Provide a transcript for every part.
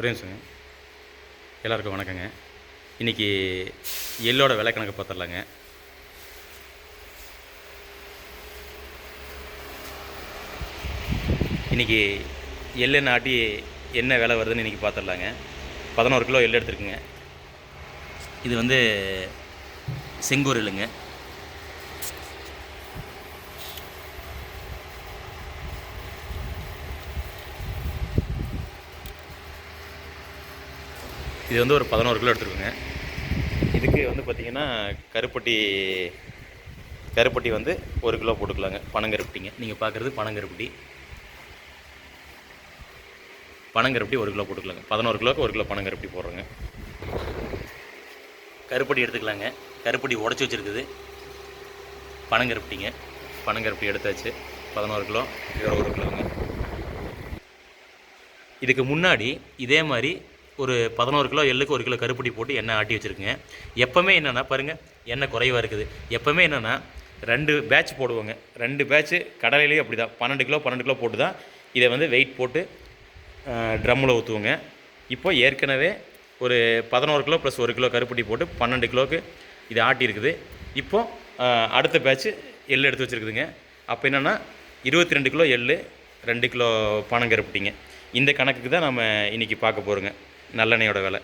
ஒரே நிமிஷங்க. எல்லாருக்கும் வணக்கங்க. இன்றைக்கி எள்ளோட விலை கணக்கு பார்த்துடலாங்க இன்றைக்கி எள்ளு நாட்டி என்ன விலை வருதுன்னு இன்றைக்கி பார்த்துடலாங்க பதினோரு கிலோ எள்ளு எடுத்துருக்குங்க. இது வந்து செங்கூர் எள்ளுங்க. இது வந்து ஒரு பதினோரு கிலோ எடுத்துருக்குங்க. இதுக்கு வந்து பார்த்திங்கன்னா கருப்பட்டி கருப்பட்டி வந்து ஒரு கிலோ போட்டுக்கலாங்க பனங்கருப்பட்டிங்க. நீங்கள் பார்க்குறது பனங்கருப்பட்டி. பனங்கருப்பட்டி ஒரு கிலோ போட்டுக்கலாங்க. பதினோரு கிலோக்கு ஒரு கிலோ பனங்கருப்பட்டி போடுறோங்க. கருப்பட்டி எடுத்துக்கலாங்க. கருப்பட்டி உடச்சி வச்சுருக்குது. பனங்கருப்பட்டிங்க. பனங்கருப்பட்டி எடுத்தாச்சு. பதினோரு கிலோ இதோட ஒரு கிலோங்க இதுக்கு முன்னாடி இதே மாதிரி ஒரு பதினோரு கிலோ எள்ளுக்கு ஒரு கிலோ கருப்பட்டி போட்டு எண்ணெய் ஆட்டி வச்சுருக்குங்க. எப்போவுமே என்னென்னா பாருங்கள் எண்ணெய் குறைவாக இருக்குது. எப்போவுமே என்னென்னா ரெண்டு பேட்ச் போடுவோங்க. ரெண்டு பேட்ச்சு கடலையிலேயே அப்படி தான் பன்னெண்டு கிலோ பன்னெண்டு கிலோ போட்டு தான் இதை வந்து வெயிட் போட்டு ட்ரம்மில் ஊற்றுவோங்க இப்போ ஏற்கனவே ஒரு பதினோரு கிலோ ப்ளஸ் ஒரு கிலோ கருப்பட்டி போட்டு பன்னெண்டு கிலோவுக்கு இது ஆட்டியிருக்குது இப்போது இப்போ அடுத்த பேட்ச்சு எள் எடுத்து வச்சுருக்குதுங்க. அப்போ என்னென்னா இருபத்தி ரெண்டு கிலோ எள் ரெண்டு கிலோ பனங்கருப்பட்டிங்க. இந்த கணக்குக்கு தான் நம்ம இன்றைக்கி பார்க்க போகிறோங்க நல்லெண்ணெயோட விலை.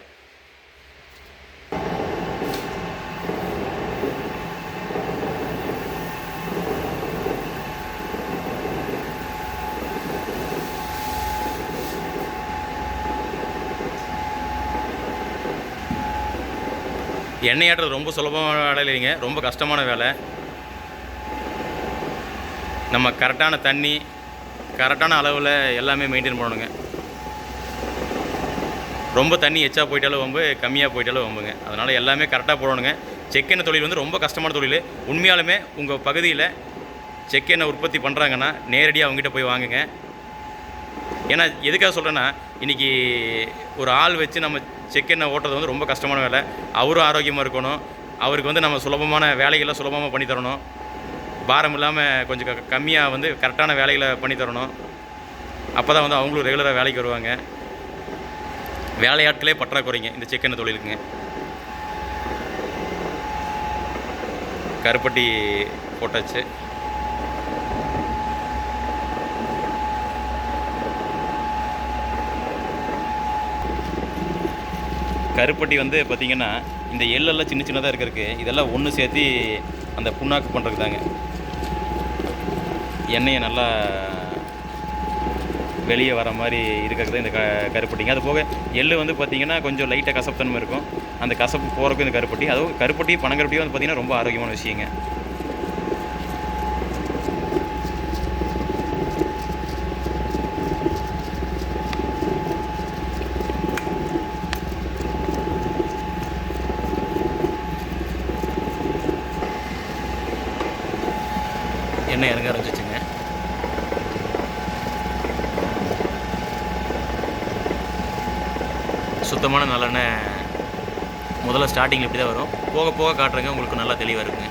எண்ணெய் ஆட்டுறது ரொம்ப சுலபமான வேலை இல்லைங்க ரொம்ப கஷ்டமான வேலை. நம்ம கரெக்டான தண்ணி கரெக்டான அளவில் எல்லாமே மெயின்டைன் பண்ணணுங்க. ரொம்ப தண்ணி எச்சா போயிட்டாலும் வம்பு கம்மியாக போயிட்டாலும் வம்புங்க. அதனால் எல்லாமே கரெக்டாக போடணுங்க. செக்கெண்ணெய் தொழில் வந்து ரொம்ப கஷ்டமான தொழில். உண்மையாலுமே உங்கள் பகுதியில் செக்கெண்ணெய் உற்பத்தி பண்ணுறாங்கன்னா நேரடியாக அவங்ககிட்ட போய் வாங்குங்க. ஏன்னா எதுக்காக சொல்கிறேன்னா இன்றைக்கி ஒரு ஆள் வச்சு நம்ம செக்கெண்ணெய் ஓட்டுறது வந்து ரொம்ப கஷ்டமான வேலை. அவரும் ஆரோக்கியமாக இருக்கணும். அவருக்கு வந்து நம்ம சுலபமான வேலைகளை சுலபமாக பண்ணி தரணும். பாரம் இல்லாமல் கொஞ்சம் க- கம்மியாக வந்து கரெக்டான வேலைகளை பண்ணித்தரணும் அப்போ தான் வந்து அவங்களும் ரெகுலராக வேலைக்கு வருவாங்க. வேலையாட்களே பற்றாக்குறைங்க இந்த செக்கெண்ணெய் தொழிலுக்குங்க. கருப்பட்டி போட்டாச்சு. கருப்பட்டி வந்து பார்த்திங்கன்னா இந்த எள்ளெல்லாம் சின்ன சின்னதாக இருக்கிறதுக்கு இதெல்லாம் ஒன்று சேர்த்து அந்த புண்ணாக்கு பண்ணுறதுக்கு தாங்க எண்ணெயை நல்லா வெளியே வர மாதிரி இருக்கிறது இந்த க கருப்பட்டிங்க. அது போக எள்ளு வந்து பார்த்திங்கன்னா கொஞ்சம் லைட்டாக கசப்புத்தன்மை இருக்கும். அந்த கசப்பு போகிறக்கும் இந்த கருப்பட்டி. அதுவும் கருப்பட்டி பனங்கருப்பட்டியும் வந்து பார்த்திங்கன்னா ரொம்ப ஆரோக்கியமான விஷயங்க. சுத்தமான நல்லெண்ணெய் முதல்ல ஸ்டார்டிங்கில் இப்படி தான் வரும். போக போக காட்டுறங்க உங்களுக்கு நல்லா தெளிவாக இருக்குங்க.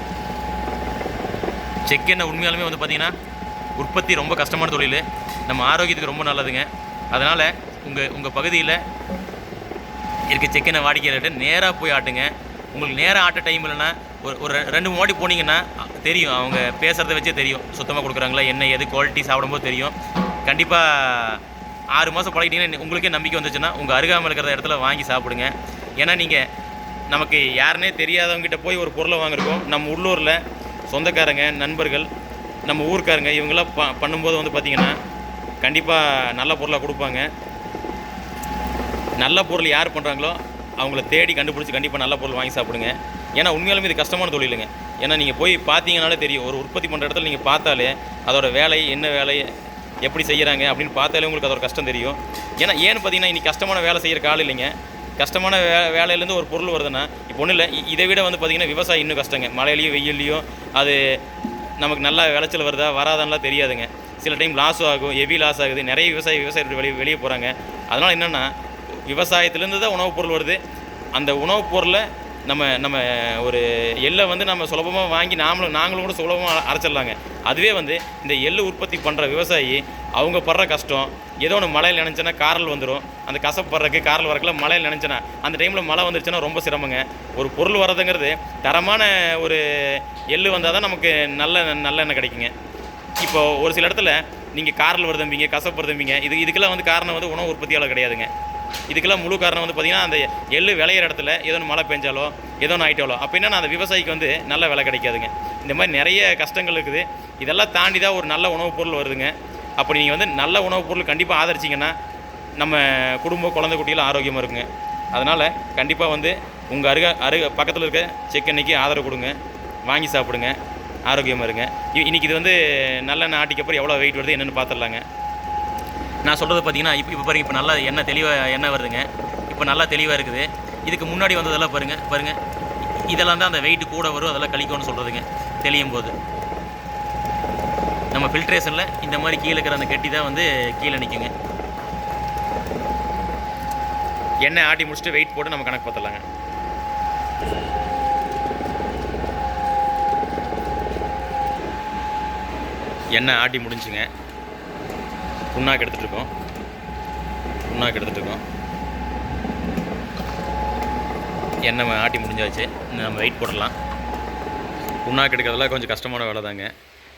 செக்கெண்ணெய் உண்மையாலுமே வந்து பார்த்திங்கன்னா உற்பத்தி ரொம்ப கஷ்டமான தொழில். நம்ம ஆரோக்கியத்துக்கு ரொம்ப நல்லதுங்க. அதனால் உங்கள் உங்கள் பகுதியில் இருக்க செக்கெண்ணெய் வாடிக்கையாளர்கிட்ட நேராக போய் ஆட்டுங்க. உங்களுக்கு நேராக ஆட்ட டைம் இல்லைன்னா ஒரு ஒரு ரெண்டு மூணு வாட்டி போனீங்கன்னா தெரியும். அவங்க பேசுகிறத வச்சே தெரியும். சுத்தமாக கொடுக்குறாங்களா என்ன எது குவாலிட்டி சாப்பிடும்போது தெரியும். கண்டிப்பாக ஆறு மாதம் பழகிட்டீங்கன்னா உங்களுக்கே நம்பிக்கை வந்துச்சுன்னா உங்கள் அருகாமல் இருக்கிற இடத்துல வாங்கி சாப்பிடுங்க. ஏன்னா நீங்கள் நமக்கு யாருனே தெரியாதவங்ககிட்ட போய் ஒரு பொருளை வாங்கிருக்கோம் நம்ம உள்ளூரில் சொந்தக்காரங்க நண்பர்கள் நம்ம ஊர்க்காரங்க இவங்கெல்லாம் ப பண்ணும்போது வந்து பார்த்திங்கன்னா கண்டிப்பாக நல்ல பொருளாக கொடுப்பாங்க. நல்ல பொருள் யார் பண்ணுறாங்களோ அவங்கள தேடி கண்டுபிடிச்சி கண்டிப்பாக நல்ல பொருள் வாங்கி சாப்பிடுங்க. ஏன்னா உண்மையாலுமே இது கஷ்டமான தொழிலுங்க ஏன்னா நீங்கள் போய் பார்த்தீங்கனாலே தெரியும். ஒரு உற்பத்தி பண்ணுற இடத்துல நீங்கள் பார்த்தாலே அதோட வேலை என்ன வேலை எப்படி செய்கிறாங்க அப்படின்னு பார்த்தாலே உங்களுக்கு அதோட கஷ்டம் தெரியும். ஏன்னா ஏன்னு பார்த்தீங்கன்னா இன்றைக்கி கஷ்டமான வேலை செய்கிற காலம் இல்லைங்க. கஷ்டமான வே வேலையிலேருந்து ஒரு பொருள் வருதுன்னா இப்போ ஒன்றும் இல்லை. இதை விட வந்து பார்த்திங்கன்னா விவசாயம் இன்னும் கஷ்டங்க. மழையிலையும் வெயில்லையும் அது நமக்கு நல்லா விளைச்சல் வருதா வராதான்லாம் தெரியாதுங்க. சில டைம் லாஸ் ஆகும் ஹெவி லாஸ் ஆகுது. நிறைய விவசாயி விவசாயிகள் வெளியே வெளியே போகிறாங்க அதனால் என்னென்னா விவசாயத்துலேருந்து தான் உணவுப் பொருள் வருது. அந்த உணவுப் பொருளை நம்ம நம்ம ஒரு எல்லை வந்து நம்ம சுலபமாக வாங்கி நாமளும் நாங்களும் கூட சுலபமாக அரைச்சிடலாங்க. அதுவே வந்து இந்த எள்ளு உற்பத்தி பண்ணுற விவசாயி அவங்க படுற கஷ்டம் ஏதோ ஒன்று மழையில் நினச்சினா காரல் வந்துடும் அந்த கசப்பு படுறதுக்கு காரல் வரக்குள்ள மழையில் நினச்சினா அந்த டைமில் மழை வந்துருச்சுன்னா ரொம்ப சிரமங்க. ஒரு பொருள் வர்றதுங்கிறது தரமான ஒரு எள்ளு வந்தால் தான் நமக்கு நல்ல நல்லெண்ணெய் கிடைக்குங்க. இப்போது ஒரு சில இடத்துல நீங்கள் காரில் வருதம்பிங்க கசப்பு வருதம்பிங்க இது இதுக்கெல்லாம் வந்து காரணம் வந்து உணவு உற்பத்தியாளர் கிடையாதுங்க. இதுக்கெல்லாம் முழு காரணம் வந்து பார்த்திங்கன்னா அந்த எள்ளு விளையிற இடத்துல ஏதோ ஒன்று மழை பெஞ்சாலோ ஏதோ ஒன்று ஆயிட்டாலோ அப்போ என்னன்னா அந்த விவசாயிக்கு வந்து நல்ல விலை கிடைக்காதுங்க. இந்த மாதிரி நிறைய கஷ்டங்கள் இருக்குது. இதெல்லாம் தாண்டி தான் ஒரு நல்ல உணவுப் பொருள் வருதுங்க. அப்படி நீங்கள் வந்து நல்ல உணவுப் பொருள் கண்டிப்பாக ஆதரிச்சிங்கன்னா நம்ம குடும்பம் குழந்தை குட்டியெல்லாம் ஆரோக்கியமாக இருக்குங்க. அதனால் கண்டிப்பாக வந்து உங்கள் அருக அருக பக்கத்தில் இருக்க செக்கெண்ணெய்க்கு ஆதரவு கொடுங்க. வாங்கி சாப்பிடுங்க. ஆரோக்கியமாக இருங்க. இ- இன்னைக்கு இது வந்து நல்லெண்ணெய் ஆட்டிக்கு அப்புறம் எவ்வளோ வெயிட் வருது என்னென்னு பார்த்துடலாங்க நான் சொல்கிறது பார்த்தீங்கன்னா இப்போ இப்போ பாருங்கள் இப்போ நல்லா எண்ணெய் தெளிவாக எண்ணெய் வருதுங்க. இப்போ நல்லா தெளிவாக இருக்குது. இதுக்கு முன்னாடி வந்ததெல்லாம் பாருங்கள் பாருங்கள் இதெல்லாம் தான் அந்த வெயிட் கூட வரும் அதெல்லாம் கழிக்கும்னு சொல்கிறதுங்க தெளியும் போது நம்ம ஃபில்ட்ரேஷனில் இந்த மாதிரி கீழே இருக்கிற அந்த கெட்டி தான் வந்து கீழே நிற்குங்க எண்ணெய் ஆட்டி முடிச்சுட்டு வெயிட் போட்டு நம்ம கணக்கு பார்த்துடலாங்க. எண்ணெய் ஆட்டி முடிஞ்சுங்க. புண்ணாக்கு எடுத்துகிட்ருக்கோம் புண்ணாக்கு எடுத்துகிட்ருக்கோம் இருக்கோம் எண்ணெய் ஆட்டி முடிஞ்சாச்சு. இன்னும் நம்ம வெயிட் போடலாம் புண்ணாக்கு எடுக்கிறதுலாம் கொஞ்சம் கஷ்டமான வேலை தாங்க.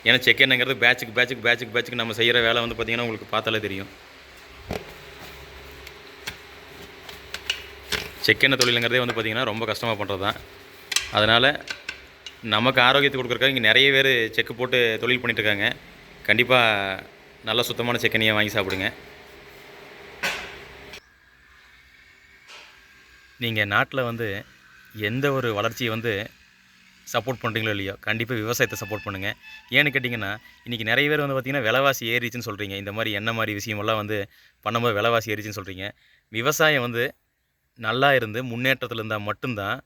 ஏன்னா செக் எண்ணெய்ங்கிறது பேட்சுக்கு பேட்சுக்கு பேட்சுக்கு பேட்சுக்கு நம்ம செய்கிற வேலை வந்து பார்த்திங்கன்னா உங்களுக்கு பார்த்தாலே தெரியும். செக் எண்ணெய் தொழிலுங்கிறதே வந்து பார்த்திங்கன்னா ரொம்ப கஷ்டமாக பண்ணுறது தான். அதனால் நமக்கு ஆரோக்கியத்தை கொடுக்குறக்காக இங்கே நிறைய பேர் செக்கு போட்டு தொழில் பண்ணிகிட்ருக்காங்க இருக்காங்க. கண்டிப்பாக நல்ல சுத்தமான செக்கெண்ணியை வாங்கி சாப்பிடுங்க. நீங்கள் நாட்டில் வந்து எந்த ஒரு வளர்ச்சியை வந்து சப்போர்ட் பண்ணுறீங்களோ இல்லையோ கண்டிப்பாக விவசாயத்தை சப்போர்ட் பண்ணுங்கள் ஏன்னு கேட்டிங்கன்னா இன்றைக்கி நிறைய பேர் வந்து பார்த்திங்கன்னா விலைவாசி ஏறிச்சுன்னு சொல்கிறீங்க இந்த மாதிரி என்ன மாதிரி விஷயமெல்லாம் வந்து பண்ணும்போது விலைவாசி ஏறிச்சுன்னு சொல்கிறீங்க விவசாயம் வந்து நல்லா இருந்து முன்னேற்றத்தில் இருந்தால் மட்டும்தான்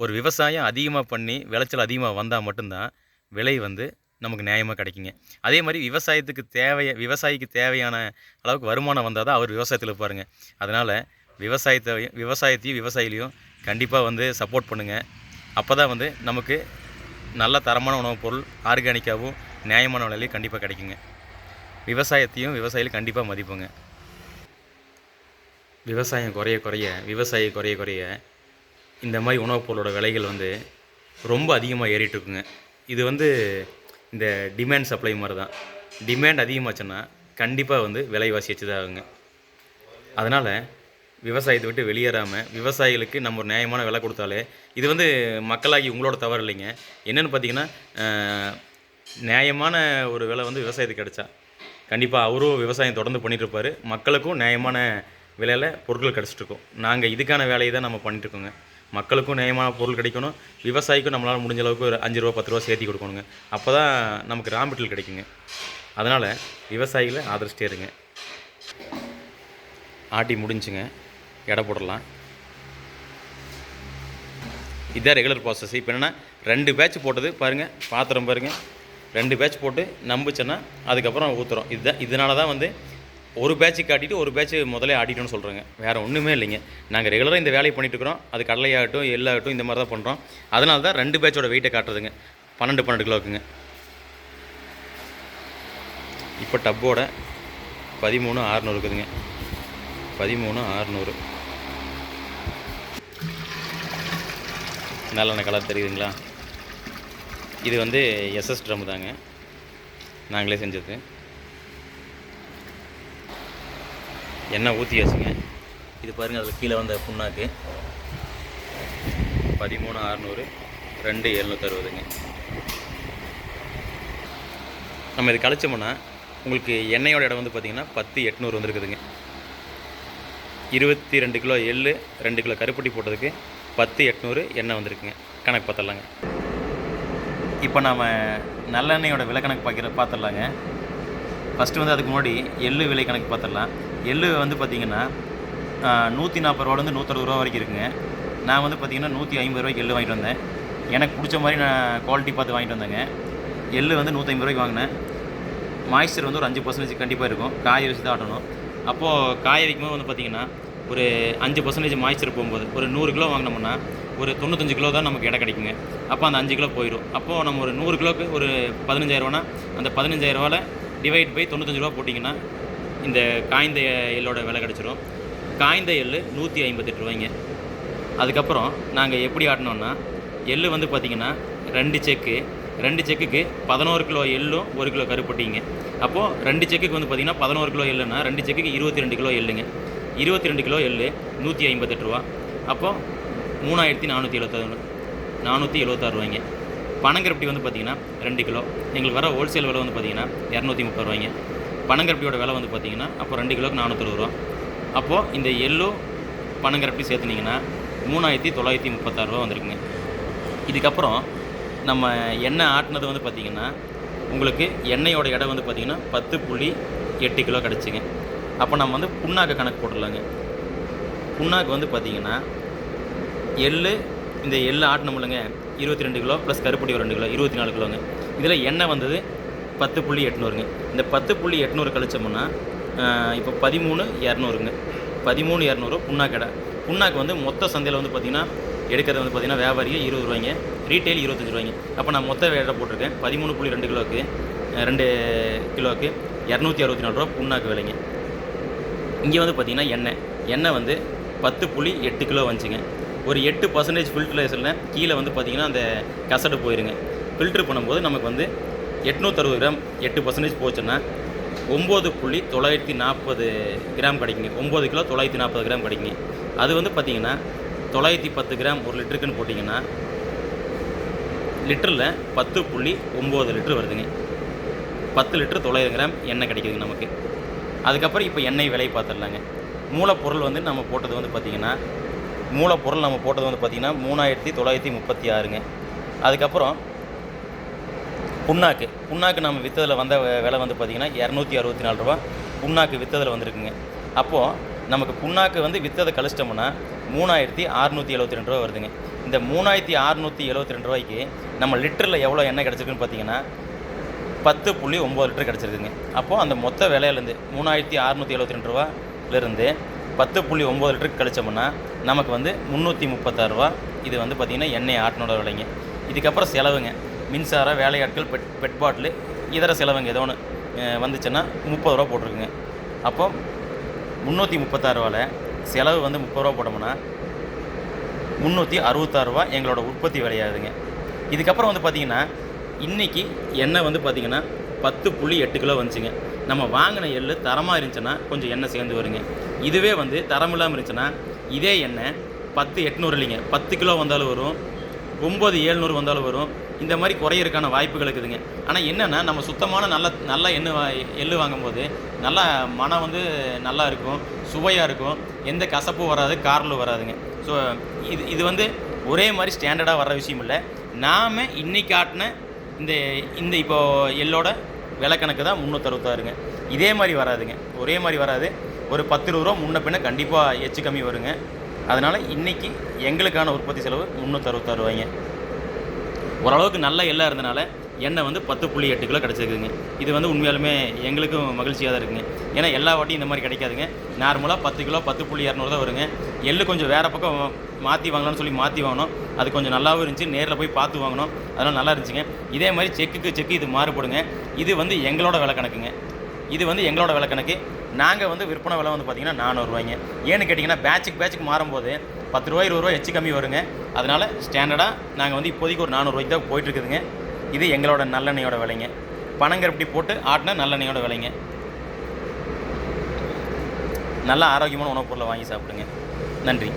ஒரு விவசாயம் அதிகமாக பண்ணி விளைச்சல் அதிகமாக வந்தால் மட்டும்தான் விலை வந்து நமக்கு நியாயமாக கிடைக்குங்க. அதே மாதிரி விவசாயத்துக்கு தேவைய விவசாயிக்கு தேவையான அளவுக்கு வருமானம் வந்தால் தான் அவர் விவசாயத்தில் இருப்பாருங்க. அதனால் விவசாயத்தை விவசாயத்தையும் விவசாயிலையும் கண்டிப்பாக வந்து சப்போர்ட் பண்ணுங்கள் அப்போ தான் வந்து நமக்கு நல்ல தரமான உணவுப் பொருள் ஆர்கானிக்காகவும் நியாயமான விலையிலையும் கண்டிப்பாக கிடைக்குங்க. விவசாயத்தையும் விவசாயிகள் கண்டிப்பாக மதிப்புங்க. விவசாயம் குறைய குறைய விவசாயி குறைய குறைய இந்த மாதிரி உணவுப் பொருளோட விலைகள் வந்து ரொம்ப அதிகமாக ஏறிட்டுருக்குங்க. இது வந்து இந்த டிமாண்ட் சப்ளை மாதிரி தான் டிமாண்ட் அதிகமாச்சுன்னா கண்டிப்பாக வந்து விலைவாசி வச்சு தான் ஆகுங்க. அதனால் விவசாயத்தை விட்டு வெளியேறாமல் விவசாயிகளுக்கு நம்ம ஒரு நியாயமான விலை கொடுத்தாலே இது வந்து மக்களாகி உங்களோட தவறு இல்லைங்க. என்னென்னு பார்த்தீங்கன்னா நியாயமான ஒரு விலை வந்து விவசாயத்துக்கு கிடைச்சா கண்டிப்பாக அவரும் விவசாயம் தொடர்ந்து பண்ணிகிட்ருப்பார் மக்களுக்கும் நியாயமான விலையில் பொருட்கள் கிடச்சிட்ருக்கோம் நாங்கள் இதுக்கான வேலையை தான் நம்ம பண்ணிட்டு இருக்கோங்க. மக்களுக்கும் நியாயமான பொருள் கிடைக்கணும். விவசாயிக்கும் நம்மளால் முடிஞ்ச அளவுக்கு ஒரு அஞ்சு ரூபா பத்து ரூபா சேர்த்தி கொடுக்கணுங்க. அப்போ தான் நமக்கு ரா மெட்டீரியல் கிடைக்குங்க. அதனால் விவசாயிகளை ஆதரிச்சிட்டே இருங்க. ஆட்டி முடிஞ்சுங்க. எடை போடலாம் இதுதான் ரெகுலர் ப்ராசஸ் இப்போ என்னென்னா ரெண்டு பேட்ச் போட்டது பாருங்கள் பாத்திரம் பாருங்கள் ரெண்டு பேட்ச் போட்டு நம்பிச்சேன்னா அதுக்கப்புறம் ஊற்றுறோம் இதுதான் இதனால தான் வந்து ஒரு பேட்ச் காட்டிட்டு ஒரு பேட்ச் முதல்ல ஆடிட்டோம்னு சொல்கிறேங்க வேறு ஒன்றுமே இல்லைங்க. நாங்கள் ரெகுலராக இந்த வேலையை பண்ணிட்டுருக்கிறோம் அது கடலையாகட்டும் எள்ளாகட்டும் இந்த மாதிரி தான் பண்ணுறோம் அதனால தான் ரெண்டு பேட்சோட வெயிட்டை காட்டுறதுங்க. பன்னெண்டு பன்னெண்டு கிலோக்குங்க. இப்போ டப்போட பதிமூணு ஆறுநூறு இருக்குதுங்க. பதிமூணு ஆறுநூறு நல்லெண்ணெய் கலர் தெரியுதுங்களா? இது வந்து எஸ்எஸ் ட்ரம் தாங்க. நாங்களே செஞ்சது. எண்ணெய் ஊற்றி வச்சுங்க இது பாருங்கள் அதில் கீழே வந்த புண்ணாக்கு. பதிமூணு அறநூறு ரெண்டு எழுநூற்றறுபதுங்க நம்ம இது கழிச்சோம்னா உங்களுக்கு எண்ணெயோட இடம் வந்து பார்த்திங்கன்னா பத்து எட்நூறு வந்துருக்குதுங்க. இருபத்தி ரெண்டு கிலோ எள்ளு ரெண்டு கிலோ கருப்பட்டி போட்டதுக்கு பத்து எட்நூறு எண்ணெய் வந்திருக்குங்க. கணக்கு பார்த்துடலாங்க. இப்போ நாம் நல்லெண்ணெயோட விலை கணக்கு பார்க்குற பார்த்துடலாங்க. ஃபஸ்ட்டு வந்து அதுக்கு முன்னாடி எள்ளு விலை கணக்கு பார்த்துடலாம். எள்ளு வந்து பார்த்திங்கன்னா நூற்றி நாற்பது ரூபாலேருந்து நூற்றறுபது ரூபா வரைக்கும் இருக்குங்க. நான் வந்து பார்த்திங்கன்னா நூற்றி ஐம்பது ரூபாய்க்கு எள்ளு வாங்கிட்டு வந்தேன். எனக்கு பிடிச்ச மாதிரி நான் குவாலிட்டி பார்த்து வாங்கிட்டு வந்தேங்க. எள்ளு வந்து நூற்றி ஐம்பது ரூபாய்க்கு வாங்கினேன். மாய்ஸ்சர் வந்து ஒரு அஞ்சு பர்சன்டேஜ் கண்டிப்பாக இருக்கும். காய வச்சு தான் ஆட்டணும். அப்போது காய வைக்கும்போது வந்து பார்த்திங்கன்னா ஒரு அஞ்சு பர்சன்டேஜ் மாய்ச்சர் போகும்போது ஒரு நூறு கிலோ வாங்கினோம்னா ஒரு தொண்ணூத்தஞ்சு கிலோ தான் நமக்கு இடம் கிடைக்குங்க. அப்போ அந்த அஞ்சு கிலோ போயிடும். அப்போது நம்ம ஒரு நூறு கிலோக்கு ஒரு பதினஞ்சாயிரரூவானா அந்த பதினஞ்சாயிரரூவாவில் டிவைட் பை தொண்ணூத்தஞ்சு ரூபா போட்டிங்கன்னா இந்த காய்ந்த எள்ளோட விலை கிடச்சிரும். காய்ந்த எள் நூற்றி ஐம்பத்தெட்டு ரூபாய்ங்க. அதுக்கப்புறம் நாங்கள் எப்படி ஆட்டினோன்னா எள் வந்து பார்த்திங்கன்னா ரெண்டு செக்கு ரெண்டு செக்குக்கு பதினோரு கிலோ எள்ளும் ஒரு கிலோ கருப்பட்டிங்க. அப்போது ரெண்டு செக்குக்கு வந்து பார்த்திங்கன்னா பதினோரு கிலோ எள்ளுன்னா ரெண்டு செக்குக்கு இருபத்தி ரெண்டு கிலோ எள்ளுங்க. இருபத்தி ரெண்டு கிலோ எள்ளு நூற்றி ஐம்பத்தெட்டு ரூபா. அப்போது மூணாயிரத்தி நானூற்றி எழுபத்தாறு நானூற்றி எழுபத்தாறு ரூபாய்ங்க. பனங்கரப்பட்டி வந்து பார்த்திங்கன்னா ரெண்டு கிலோ. எங்களுக்கு வர ஹோல்சேல் விலை வந்து பார்த்திங்கன்னா இரநூத்தி முப்பது ரூபாய்ங்க. பனங்கரப்பட்டியோட விலை வந்து பார்த்திங்கன்னா அப்போ ரெண்டு கிலோக்கு நானூற்றி ரூபா. அப்போது இந்த எள்ளு பனங்கரப்பட்டி சேர்த்துனிங்கன்னா மூணாயிரத்தி தொள்ளாயிரத்தி முப்பத்தாறு ரூபா வந்திருக்குங்க. இதுக்கப்புறம் நம்ம எண்ணெய் ஆட்டினது வந்து பார்த்திங்கன்னா உங்களுக்கு எண்ணெயோட எடை வந்து பார்த்திங்கன்னா பத்து புள்ளி எட்டு கிலோ கிடச்சிங்க. அப்போ நம்ம வந்து புண்ணாக்கு கணக்கு போட்டுடலாங்க. புண்ணாக்கு வந்து பார்த்திங்கன்னா எள்ளு இந்த எள்ளு ஆட்டணும் இல்லைங்க இருபத்தி ரெண்டு கிலோ ப்ளஸ் கருப்பட்டி ஒரு ரெண்டு கிலோ இருபத்தி நாலு கிலோங்க. இதில் எண்ணெய் வந்தது பத்து புள்ளி எட்நூறுங்க. இந்த பத்து புள்ளி எட்நூறு கழிச்சோம்னா இப்போ பதிமூணு இரநூறுங்க பதிமூணு இரநூறு புண்ணாக்கடை புண்ணாக்கு வந்து மொத்த சந்தையில் வந்து பார்த்திங்கன்னா எடுக்கிறது வந்து பார்த்திங்கன்னா வியாபாரிக்கு இருபது ரூபாய்ங்க. ரீட்டைல் இருபத்தஞ்சி ரூபாய்ங்க. அப்போ நான் மொத்த வேலை போட்டிருக்கேன். பதிமூணு புள்ளி ரெண்டு கிலோவுக்கு ரெண்டு கிலோவுக்கு இரநூத்தி அறுபத்தி நாலு ரூபா புண்ணாக்கு விலைங்க. இங்கே வந்து பார்த்திங்கன்னா எண்ணெய். எண்ணெய் வந்து பத்து புள்ளி எட்டு கிலோ வந்துச்சுங்க. ஒரு எட்டு பர்சன்டேஜ் ஃபில்ட்ரேஷனில் கீழே வந்து பார்த்திங்கன்னா அந்த கசடு போயிருங்க. ஃபில்ட்ரு பண்ணும்போது நமக்கு வந்து எட்நூற்றறுபது கிராம் எட்டு பர்சன்டேஜ் போச்சுன்னா ஒம்பது புள்ளி தொள்ளாயிரத்தி நாற்பது கிராம் கிடைக்குங்க. ஒம்பது கிலோ தொள்ளாயிரத்தி நாற்பது கிராம் கிடைக்குங்க. அது வந்து பார்த்திங்கன்னா தொள்ளாயிரத்தி பத்து கிராம் ஒரு லிட்டருக்குன்னு போட்டிங்கன்னா லிட்டரில் பத்து புள்ளி ஒம்பது லிட்ரு வருதுங்க. பத்து லிட்டர் தொள்ளாயிரம் கிராம் எண்ணெய் கிடைக்குதுங்க நமக்கு. அதுக்கப்புறம் இப்போ எண்ணெய் விலை பார்த்துடலாங்க. மூலப்பொருள் வந்து நம்ம போட்டது வந்து பார்த்திங்கன்னா மூலப்பொருள் நம்ம போட்டது வந்து பார்த்திங்கன்னா மூணாயிரத்தி தொள்ளாயிரத்தி முப்பத்தி ஆறுங்க. அதுக்கப்புறம் புண்ணாக்கு. புண்ணாக்கு நம்ம விற்றதில் வந்த விலை வந்து பார்த்திங்கன்னா இரநூத்தி அறுபத்தி நாலு ரூபா. புண்ணாக்கு விற்றதில் வந்திருக்குங்க. அப்போது நமக்கு புண்ணாக்கு வந்து விற்றதை கழிச்சிட்டோம்னா மூணாயிரத்தி அறுநூற்றி எழுபத்தி ரெண்டு ரூபா வருதுங்க. இந்த மூணாயிரத்தி அறுநூற்றி எழுபத்தி ரெண்டு ரூபாய்க்கு நம்ம லிட்டரில் எவ்வளோ எண்ணெய் கிடச்சிருக்குன்னு பார்த்தீங்கன்னா பத்து புள்ளி ஒம்பது லிட்டர் கிடச்சிருக்குங்க அப்போது அந்த மொத்த விலையிலேருந்து மூணாயிரத்தி அறுநூற்றி எழுபத்தி ரெண்டு ரூபாலேருந்து பத்து புள்ளி ஒம்பது லிட்டருக்கு கழிச்சோம்னா நமக்கு வந்து முந்நூற்றி முப்பத்தாறு ரூபா. இது வந்து பார்த்திங்கன்னா எண்ணெய் ஆட்டினோட விலைங்க. இதுக்கப்புறம் செலவுங்க. மின்சார வேலையாட்கள் பெட் பெட் பாட்டிலு இதர செலவுங்க. ஏதோ ஒன்று வந்துச்சுன்னா முப்பது ரூபா போட்டிருக்குங்க. அப்போ முந்நூற்றி முப்பத்தாறுவாவில் செலவு வந்து முப்பது ரூபா போட்டோம்னா முந்நூற்றி அறுபத்தாறு எங்களோட உற்பத்தி விலையாகுதுங்க இதுக்கப்புறம் வந்து பார்த்திங்கன்னா இன்றைக்கி எண்ணெய் வந்து பார்த்திங்கன்னா பத்து புள்ளி எட்டு கிலோ வந்துச்சுங்க. நம்ம வாங்கின எள்ளு தரமாக இருந்துச்சுன்னா கொஞ்சம் எண்ணெய் சேர்ந்து வருங்க. இதுவே வந்து தரம் இல்லாமல் இருந்துச்சுன்னா இதே எண்ணெய் பத்து எட்நூறு இல்லைங்க பத்து கிலோ வந்தாலும் வரும் ஒம்பது ஏழ்நூறு வந்தாலும் வரும் இந்த மாதிரி குறையிறதுக்கான வாய்ப்புகள் இருக்குதுங்க. ஆனால் என்னென்னா நம்ம சுத்தமான நல்ல நல்ல எண்ணெய் வா எள்ளு வாங்கும்போது நல்லா மனம் வந்து நல்லா இருக்கும் சுவையாக இருக்கும். எந்த கசப்பும் வராது காரில் வராதுங்க. ஸோ இது இது வந்து ஒரே மாதிரி ஸ்டாண்டர்டாக வர்ற விஷயம் இல்லை. நாம் இன்னைக்கு ஆட்டின இந்த இந்த இப்போ எள்ளோட விலைக்கணக்கு தான் முந்நூற்றறுபத்தாறுங்க இதே மாதிரி வராதுங்க. ஒரே மாதிரி வராது. ஒரு பத்து இருபது ரூபா முன்ன பின்ன கண்டிப்பாக எச்சு கம்மி வருங்க. அதனால் இன்றைக்கி எங்களுக்கான உற்பத்தி செலவு முந்நூற்றறுபத்தாறு ரூபாய்ங்க. ஓரளவுக்கு நல்ல எல்லாம் இருந்தனால எண்ணெய் வந்து பத்து புள்ளி எட்டு கிலோ கிடச்சிருக்குங்க. இது வந்து உண்மையாலுமே எங்களுக்கும் மகிழ்ச்சியாக தான் இருக்குங்க. ஏன்னா எல்லா வாட்டியும் இந்த மாதிரி கிடைக்காதுங்க. நார்மலாக பத்து கிலோ பத்து புள்ளி இரநூறு தான் வருங்க. எள்ளு கொஞ்சம் வேறு பக்கம் மாற்றி வாங்கலாம்னு சொல்லி மாற்றி வாங்கினோம். அது கொஞ்சம் நல்லாவும் இருந்துச்சு. நேரில் போய் பார்த்து வாங்கினோம். அதெல்லாம் நல்லா இருந்துச்சுங்க. இதே மாதிரி செக்குக்கு செக்கு இது மாறுபடுங்க. இது வந்து எங்களோட விலை கணக்குங்க. இது வந்து எங்களோட விலை கணக்கு. நாங்கள் வந்து விற்பனை விலை வந்து பார்த்திங்கன்னா நானூறுரூவாய்ங்க ஏன்னு கேட்டிங்கன்னா பேட்சுக்கு பேட்சுக்கு மாறும்போது பத்து ரூபா இருபது ரூபா எச்சு கம்மி வருங்க. அதனால் ஸ்டாண்டர்டாக நாங்கள் வந்து இப்போதைக்கு ஒரு நானூறுரூவாய்க்கு தான் போயிட்டுருக்குதுங்க. இது எங்களோட நல்லெண்ணையோட விலைங்க. பனங்கருப்பட்டி போட்டு ஆட்டின நல்லெண்ணையோட விலைங்க. நல்ல ஆரோக்கியமான உணவுப் பொருளை வாங்கி சாப்பிடுங்க. நன்றி.